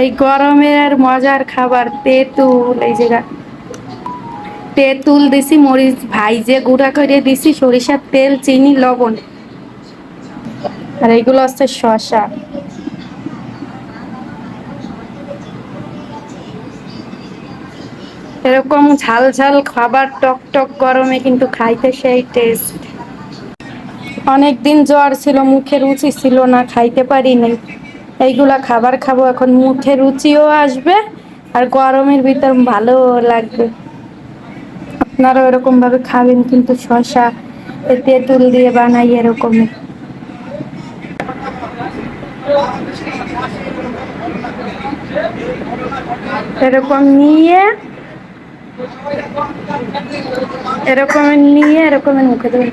এই গরমের মজার খাবার, তেঁতুল, এই জায়গা তেঁতুল দিছি, মরিচ ভাইজে গুঁড়া করে দিছি, সরিষার তেল, চিনি, লবণ। আর এইগুলো হচ্ছে শশা এরকম ঝাল ঝাল খাবার, টক টক গরমে কিন্তু খাইতে সেই টেস্ট অনেকদিন জ্বর ছিল, মুখে রুচি ছিল না, খাইতে পারি নাই। এইগুলা খাবার খাব, এখন মুখে রুচিও আসবে আর গরমের ভিতর ভালো লাগবে। আপনারা এরকম ভাবে খাবেন কিন্তু শশা তেঁতুল দিয়ে বানাই এরকমই। এরকম নিয়ে এরকম নিয়ে, এরকম মুখে দেবেন